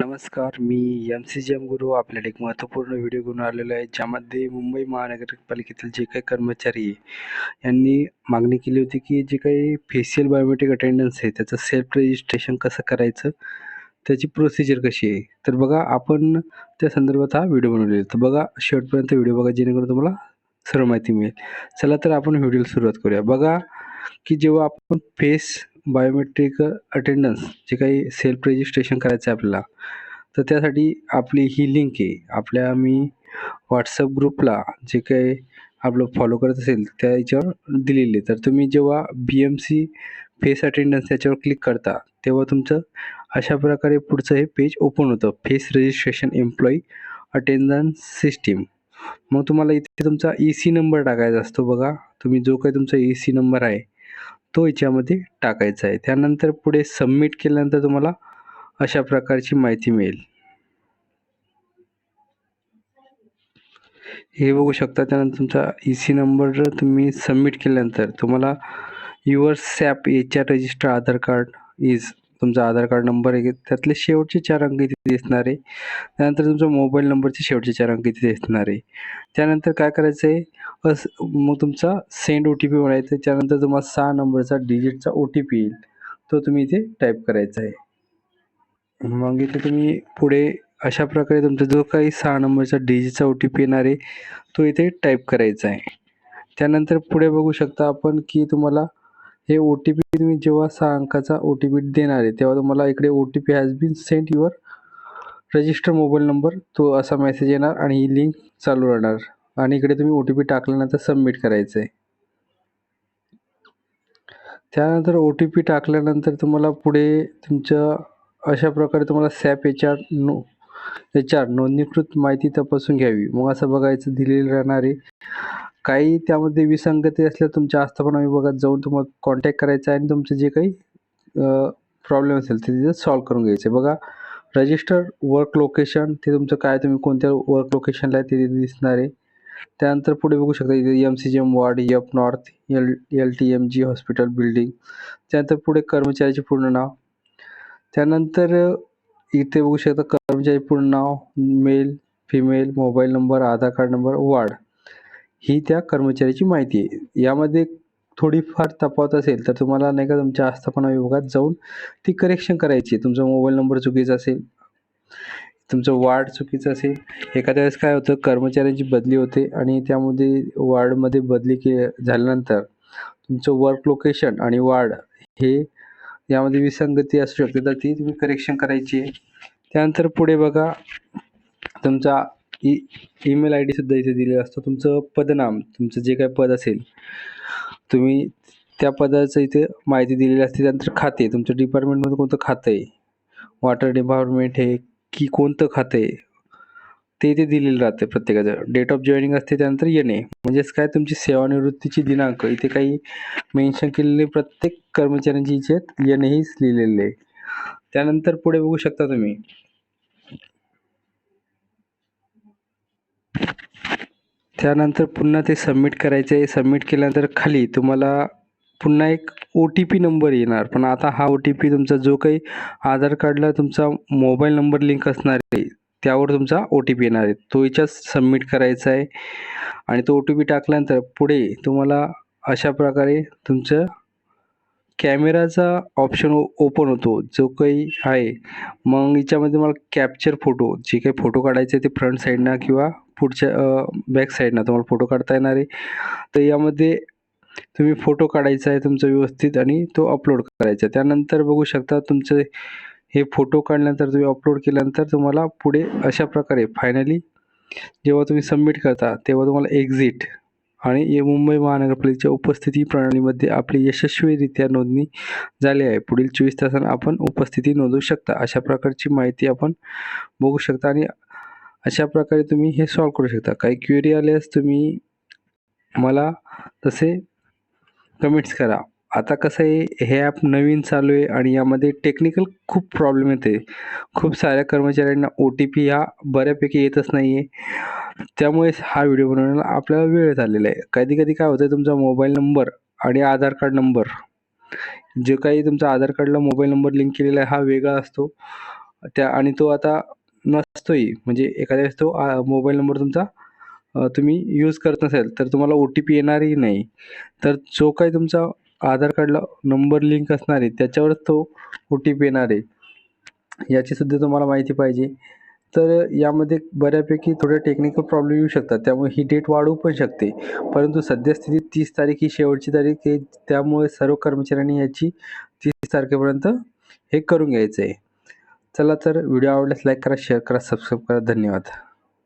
नमस्कार मी M C G M Guru. आपल्याला एक महत्त्वपूर्ण व्हिडिओ घेऊन आलेलो आहे ज्यामध्ये मुंबई महानगरपालिकेतील जे काही कर्मचारी आहे यांनी मागणी केली होती की जे काही फेशियल बायोमेट्रिक अटेंडन्स आहे त्याचं सेल्फ रजिस्ट्रेशन कसं करायचं त्याची प्रोसिजर कशी आहे. तर बघा आपण त्या संदर्भात हा व्हिडिओ बनवलेला तर बघा शेवटपर्यंत व्हिडिओ बघा जेणेकरून तुम्हाला सर्व माहिती मिळेल. चला तर आपण व्हिडिओला सुरुवात करूया. बघा की जेव्हा आपण फेस बायोमेट्रिक अटेंडन्स जे काही सेल्फ रजिस्ट्रेशन करायचं आहे आपल्याला तर त्यासाठी आपली ही लिंक आहे. आपल्या मी व्हॉट्सअप ग्रुपला जे काही आपलं फॉलो करत असेल त्या याच्यावर दिलेली तर तुम्ही जेव्हा B M C face attendance याच्यावर क्लिक करता तेव्हा तुमचं अशा प्रकारे पुढचं हे पेज ओपन होतं. Face registration employee attendance system मग तुम्हाला इथे तुमचा ई सी नंबर टाकायचा असतो बघा. तुम्ही जो काही तुमचा ई सी नंबर आहे तो याच्यामध्ये टाकायचा आहे. त्यानंतर पुढे सबमिट केल्यानंतर तुम्हाला अशा प्रकारची माहिती मिळेल. हे बघू शकता त्यानंतर तुमचा ई सी नंबर तुम्ही सबमिट केल्यानंतर तुम्हाला your SAP H R register Aadhaar card is तुमचा आधार कार्ड नंबर आहे त्यातले शेवटचे चार अंक इथे दिसणार आहे. त्यानंतर तुमचा मोबाईल नंबरचे शेवटचे चार अंक इथे दिसणार आहे. त्यानंतर काय करायचं आहे अस मग तुमचा सेंड ओ टी पी म्हणायचं त्यानंतर तुम्हाला सहा नंबरचा डिजिटचा ओ टी पी येईल. तो तुम्ही इथे टाईप करायचा आहे. मग इथे तुम्ही पुढे अशा प्रकारे तुमचा जो काही सहा नंबरचा डिजिटचा ओ टी पी येणार आहे तो इथे टाईप करायचा आहे. त्यानंतर पुढे बघू शकता आपण की तुम्हाला हे ओ टी पी तुम्ही जेव्हा सहा अंकाचा ओ टी पी देणार आहे तेव्हा तुम्हाला इकडे O T P has been sent your register mobile number तो असा मेसेज येणार आणि ही लिंक चालू राहणार. आणि इकडे तुम्ही ओ टी पी टाकल्यानंतर सबमिट करायचं आहे त्यानंतर ओ टी पी टाकल्यानंतर तुम्हाला पुढे तुमच्या अशा प्रकारे तुम्हाला सॅप एच आर नो एच आर नोंदणीकृत माहिती तपासून घ्यावी. मग असं बघायचं दिलेलं राहणार आहे काही त्यामध्ये विसंगती असल्या तुमच्या आस्थापना विभागात जाऊन तुम्हाला कॉन्टॅक्ट करायचा आहे आणि तुमचं जे काही प्रॉब्लेम असेल ते तिथे सॉल्व करून घ्यायचे. बघा रजिस्टर वर्क लोकेशन ते तुमचं काय तुम्ही कोणत्या वर्क लोकेशनला आहे ते तिथे दिसणार आहे. त्यानंतर पुढे बघू शकता इथे M C G M ward F north L L T M G hospital building त्यानंतर पुढे कर्मचाऱ्याचे पूर्ण नाव. त्यानंतर इथे बघू शकता कर्मचारी पूर्ण नाव male female mobile number Aadhaar card number ward ही त्या कर्मचाऱ्याची माहिती आहे. यामध्ये थोडीफार तफावत असेल तर तुम्हाला नाही का तुमच्या आस्थापना विभागात जाऊन ती करेक्शन करायची तुमचा मोबाईल नंबर चुकीचा असेल तुमचं वार्ड चुकीचं असेल. एखाद्या वेळेस काय होतं कर्मचाऱ्यांची बदली होते आणि त्यामध्ये वार्डमध्ये बदली के झाल्यानंतर तुमचं वर्क लोकेशन आणि वार्ड हे यामध्ये विसंगती असू शकते. तर ती तुम्ही करेक्शन करायची आहे. त्यानंतर पुढे बघा तुमचा ई ईमेल आय डीसुद्धा इथे दिलेला असतो. तुमचं पदनाम तुमचं जे काय पद असेल तुम्ही त्या पदाचं इथे माहिती दिलेली असते. त्यानंतर खाते तुमच्या डिपार्टमेंटमध्ये कोणतं खातं आहे? वॉटर डिपार्टमेंट हे की कोणतं खातं आहे? ते इथे दिलेलं राहते प्रत्येकाचं. डेट ऑफ जॉईनिंग असते त्यानंतर येणे. म्हणजेच काय? तुमची सेवानिवृत्तीची दिनांक. इथे काही मेन्शन केलेले प्रत्येक कर्मचाऱ्यांची इच्छेत येणे हेच लिहिलेले. आहे त्यानंतर पुढे बघू शकता तुम्ही. त्यानंतर पुन्हा ते सबमिट करायचे आहे. सबमिट केल्यानंतर खाली तुम्हाला पुन्हा एक ओ टी पी नंबर येणार. पण आता हा ओ टी पी तुमचा जो काही आधार कार्डला तुमचा मोबाईल नंबर लिंक असणार आहे त्यावर तुमचा ओ टी पी येणार आहे. तो याच्यात सबमिट करायचा आहे. आणि तो ओ टी पी टाकल्यानंतर पुढे तुम्हाला अशा प्रकारे तुमचं कॅमेराचा ऑप्शन ओपन होतो. जो काही आहे मग याच्यामध्ये मला कॅप्चर फोटो जे काही फोटो काढायचे ते फ्रंट साईडनं किंवा पुढच्या बॅक साईडनं तुम्हाला फोटो काढता येणार आहे. तर यामध्ये तुम्ही फोटो काढायचा आहे तुमचा व्यवस्थित आणि तो अपलोड करायचा त्यानंतर बघू शकता तुमचं हे फोटो काढल्यानंतर तुम्ही अपलोड केल्यानंतर तुम्हाला पुढे अशा प्रकारे फायनली जेव्हा तुम्ही सबमिट करता तेव्हा तुम्हाला एक्झिट आणि मुंबई महानगरपालिकेच्या उपस्थिती प्रणालीमध्ये आपली यशस्वीरित्या नोंदणी झाली आहे. पुढील चोवीस तासांना आपण उपस्थिती नोंदवू शकता. अशा प्रकारची माहिती आपण बघू शकता आणि अशा प्रकारे तुम्ही हे सॉल्व करू शकता. काही क्वेरी आल्यास तुम्ही मला तसे कमेंट्स करा. आता कसं आहे हे ॲप नवीन चालू आहे आणि यामध्ये टेक्निकल खूप प्रॉब्लेम येते. खूप साऱ्या कर्मचाऱ्यांना ओ टी पी हा बऱ्यापैकी येतच नाही आहे त्यामुळे हा व्हिडिओ बनवण्याला आपल्याला वेळ झालेला आहे. कधी कधी काय होतं आहे तुमचा मोबाईल नंबर आणि आधार कार्ड नंबर जे काही तुमचा आधार कार्डला मोबाईल नंबर लिंक केलेला आहे हा वेगळा असतो. त्या आणि तो आता नसतोही म्हणजे एखाद्या वेळेस तो मोबाईल नंबर तुमचा तुम्ही यूज करत नसेल तर तुम्हाला ओ टी पी येणारही नाही. तर जो काही तुमचा आधार कार्डला नंबर लिंक असणार आहे त्याच्यावरच तो ओ टी पी येणार आहे. याचीसुद्धा तुम्हाला माहिती पाहिजे. तर यामध्ये बऱ्यापैकी थोडे टेक्निकल प्रॉब्लेम येऊ शकतात त्यामुळे ही डेट वाढू पण शकते. परंतु सद्यस्थितीत तीस तारीख ही शेवटची तारीख आहे त्यामुळे सर्व कर्मचाऱ्यांनी याची तीस तारखेपर्यंत हे करून घ्यायचं आहे चला तर व्हिडिओ आवडल्यास लाईक करा शेअर करा सबस्क्राईब करा. धन्यवाद.